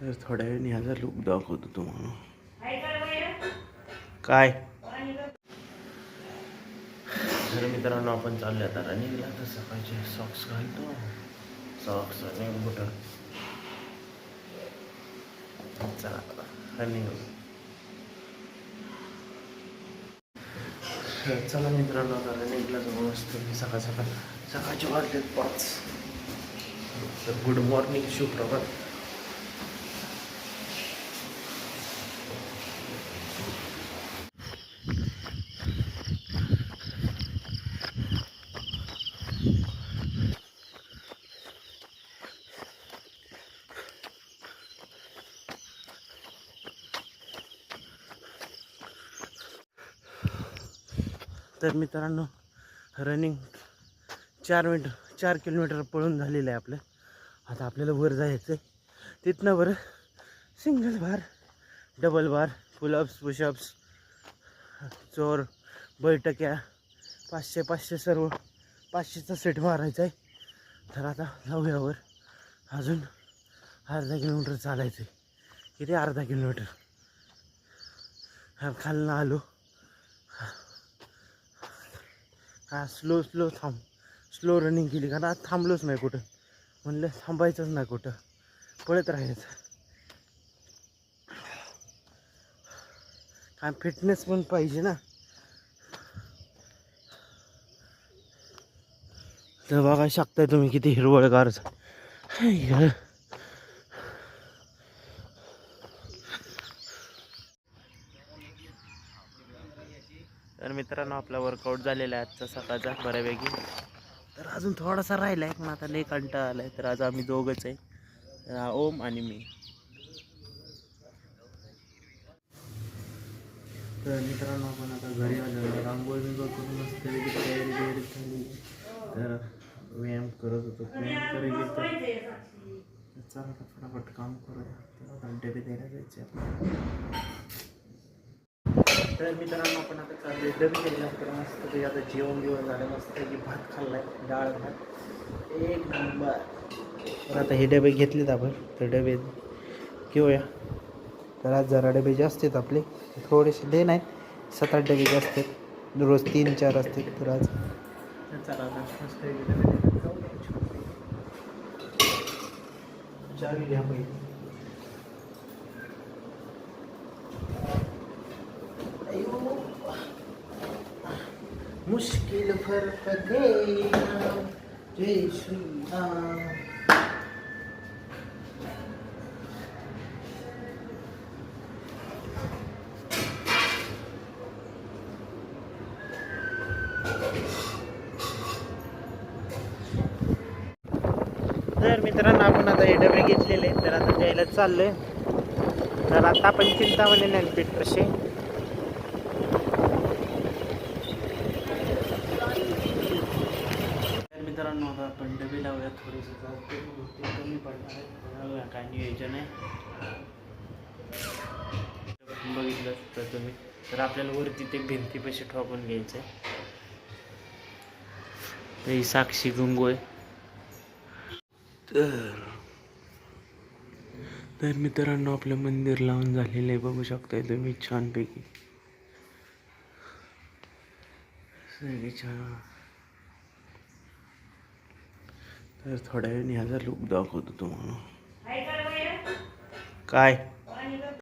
तर थोड्या वेळाने ह्याचा लुक दाखवतो तुम्हाला. काय? तर मित्रांनो आपण चाललो आता रनिंगला तर सकाळचे सॉक्स घालतो. सॉक्स आणि बुट चला रनिंग चला मित्रांनो आता रनिंगला जवळ असतो मी सकाळ सकाळ सकाळचे वाजलेत पाच. तर गुड मॉर्निंग सुप्रभात तर मित्रांनो रनिंग चार मिनटं चार किलोमीटर पळून झालेलं आहे आपलं. आता आपल्याला वर जायचं आहे तिथनं बरं single bar double bar pullups pushups चोर बैठक्या पाचशे पाचशे सर्व पाचशेचा सेट मारायचा आहे तर आता जाऊयावर अजून अर्धा किलोमीटर चालायचं आहे किती? अर्धा किलोमीटर. हा खालनं आलो. हा. स्लो स्लो थांब. स्लो रनिंग केली कारण आज थांबलोच नाही कुठं. म्हणलं थांबायचंच नाही कुठं. पळत राहायचं. काय फिटनेस पण पाहिजे ना. तर बघा शकताय तुम्ही किती हिरवळगार तर मित्रांनो आपला वर्कआउट झालेला आहे आजचा सकाळचा बऱ्यापैकी. तर अजून थोडासा राहिला आहे पण आता लई कंटाळा आला आहे तर आज आम्ही दोघंच आहे. ओम आणि मी. तर मित्रांनो आपण आता घरी आलो. रांगोळी बिंगोळ करून मस्त तयारी तयारी झाली तर व्यायाम करत होतो. व्यायाम करत तर चला आता फटाफट काम करूया. तर आता डबे द्यायला जायचे आपल्याला. तर मित्रांनो आपण आता चालू डबे केला तर मस्त ते आता जेवण बिवण झालं मस्त की भात खाल्लाय डाळ भात. एक नंबर. तर आता हे डबे घेतलेत आपण तर डबे घेऊया. तर आज जरा डबे जास्त आहेत आपले थोडेसे लय नाहीत सात आठ डबे जास्त आहेत. रोज तीन चार असतात तर आज. चला मस्त घ्या पहिले. मुश्किल फर्क देना जय श्री राम तर मित्रांनो आपण आता हे डबे घेतलेले तर आता द्यायला चाललोय. तर आता आपण चिंतामणी नाही पीठ कसे तर मित्रांनो आता आपण डबे लावूया थोडेसे. ते कमी पडणार आहे काय नियोजन आहे. बघितलं तर तुम्ही. तर आपल्याला वरती ते भिंतीपाशी ठोकून घ्यायचं आहे तर ही साक्षी गंगोय तर तर मित्रांनो आपलं मंदिर लावून झालेलं आहे. बघू शकताय तुम्ही छानपैकी. छान. तर थोड्या वेळाने ह्याचा लुक दाखवतो तुम्हाला. काय?